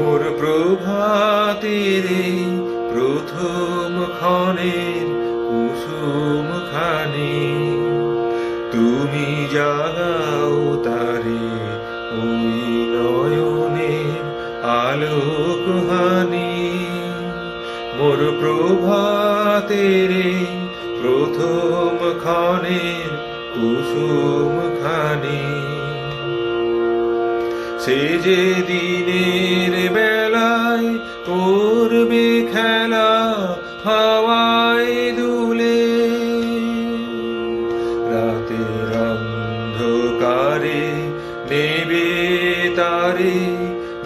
মোর প্রভাতের প্রথম ক্ষণের কুসুম খানি তুমি জাগাও তারে ওই নয়নের আলোক হানি মোর প্রভাতের প্রথম ক্ষণের কুসুম খানি সে যে দিনের বেলায় করবে খেলা হাওয়ায় দুলে। রাতের অন্ধকারে নেবে তারে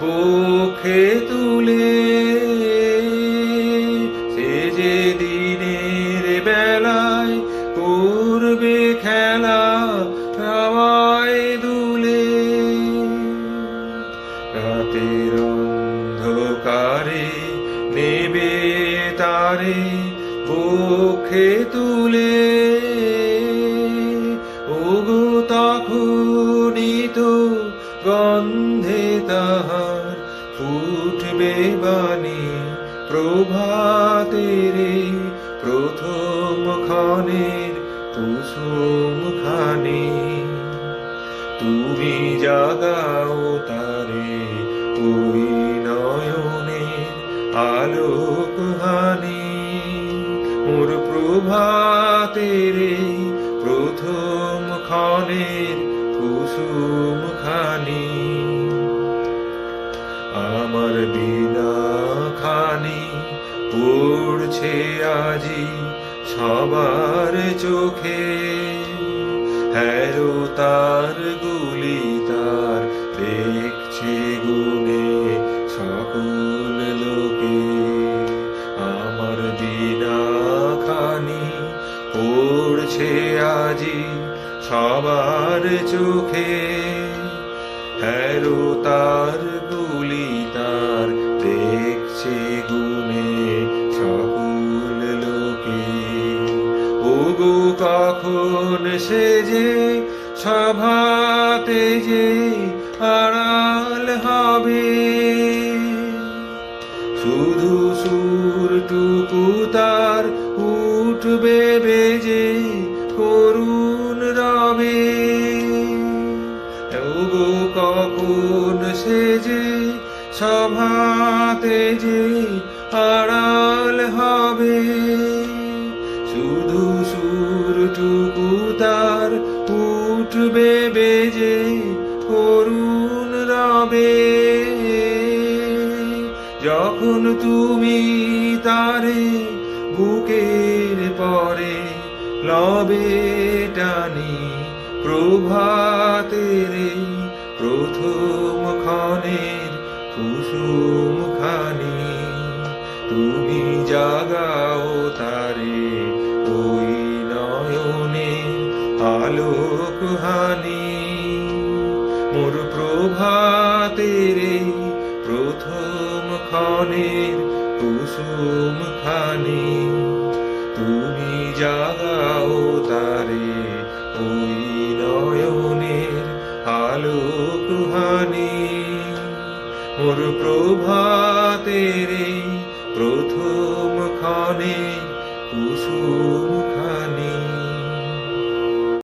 বুকে তুলে রাতের অন্ধকারে নেবে তারে বুকে তুলে। ওগো তখনই তো গন্ধে তাহার ফুটবে বাণী প্রভাতের প্রথম ক্ষণের কুসুম খানি তুমি জাগাও তারে আলোক হানি, মোর প্রভাতের এই প্রথম ক্ষণের কুসুম খানি। আমার বিনা খানি পড়ছে আজি সবার চোখে, হ্যারো তার গুলি পড়ছে আজি সবার চোখে। হ্যারো তার গুলি তার দেখছে গুনে সকল লোকে। ওগো কখন সে যে সভাতে যে আড়াল হবে। শুধু সুর সুরটুকু তার উঠবে বেজে ওগো কখন সে যে সভাতে যে আড়াল হবে। শুধু সুরটুকু তার উঠবে বেজে করুণ রবে। যখন তুমি তারে বুকের পরে লবে টানি, প্রভাতের প্রথম ক্ষণের কুসুম খানি তুমি জাগাও তারে ওই নয়নের আলোক হানি মোর এই প্রথম ক্ষণের কুসুম খানি তুমি জাগাও তারে মোর প্রভাতের প্রথম খানে কুসুম খানি